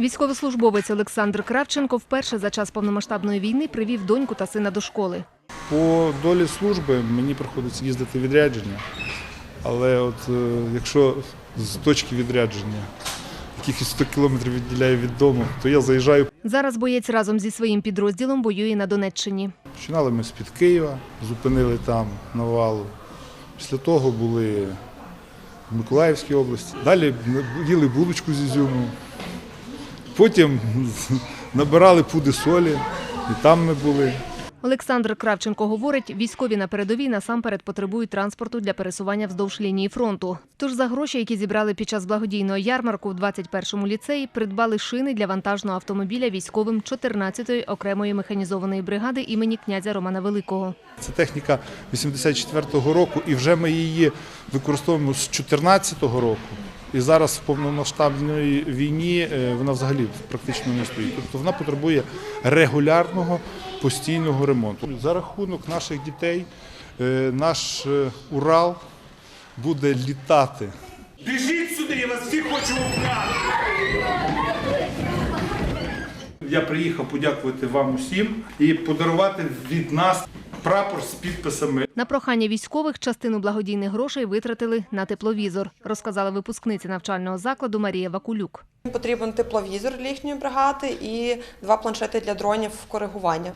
Військовослужбовець Олександр Кравченко вперше за час повномасштабної війни привів доньку та сина до школи. По долі служби мені приходиться їздити в відрядження, але от е, якщо з точки відрядження якихось 100 кілометрів відділяє від дому, то я заїжджаю. Зараз боєць разом зі своїм підрозділом воює на Донеччині. Починали ми з-під Києва, зупинили там навалу. Після того були в Миколаївській області. Далі їли булочку з ізюму. Потім набирали пуди солі, і там ми були. Олександр Кравченко говорить, військові на передовій насамперед потребують транспорту для пересування вздовж лінії фронту. Тож за гроші, які зібрали під час благодійного ярмарку в 21-му ліцеї, придбали шини для вантажного автомобіля військовим 14-ї окремої механізованої бригади імені князя Романа Великого. Це техніка 84-го року, і вже ми її використовуємо з 14-го року. І зараз в повномасштабній війні е, вона взагалі практично не стоїть. Тобто вона потребує регулярного постійного ремонту. За рахунок наших дітей е, наш е, Урал буде літати Біжіть сюди, я вас всіх хочу обняти. Я приїхав подякувати вам усім і подарувати від нас прапор з підписами На прохання військових частину благодійних грошей витратили на тепловізор, розказала випускниця навчального закладу Марія Вакулюк. Потрібен тепловізор для їхньої бригади і два планшети для дронів коригування.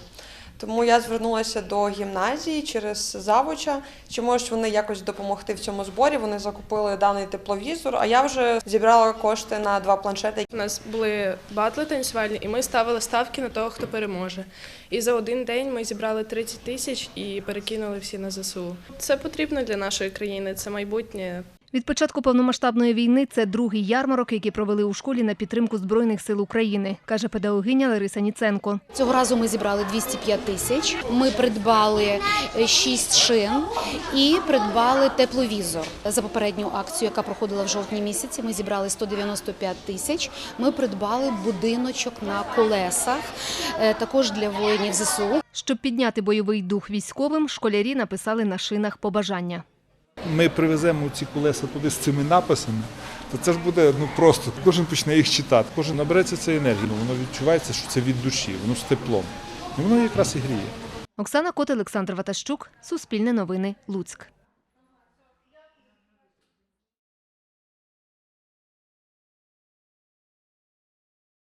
Тому я звернулася до гімназії через завуча, чи можуть вони якось допомогти в цьому зборі. Вони закупили даний тепловізор, а я вже зібрала кошти на два планшети. У нас були батли танцювальні, і ми ставили ставки на того, хто переможе. І за один день ми зібрали 30 тисяч і перекинули всі на ЗСУ. Це потрібно для нашої країни, це майбутнє. Від початку повномасштабної війни це другий ярмарок, який провели у школі на підтримку Збройних сил України, каже педагогиня Лариса Ніценко. Цього разу ми зібрали 205 тисяч. Ми придбали 6 шин і придбали тепловізор. За попередню акцію, яка проходила в жовтні місяці, ми зібрали 195 тисяч. Ми придбали будиночок на колесах, е, також для воїнів ЗСУ. Щоб підняти бойовий дух військовим, школярі написали на шинах побажання. Ми привеземо ці колеса туди з цими написами, то це ж буде ну просто кожен почне їх читати. Кожен набереться цієї енергії. ну, Воно відчувається, що це від душі, воно з теплом. І воно якраз і гріє. Оксана Кот, Олександр Ватащук, Суспільне новини, Луцьк.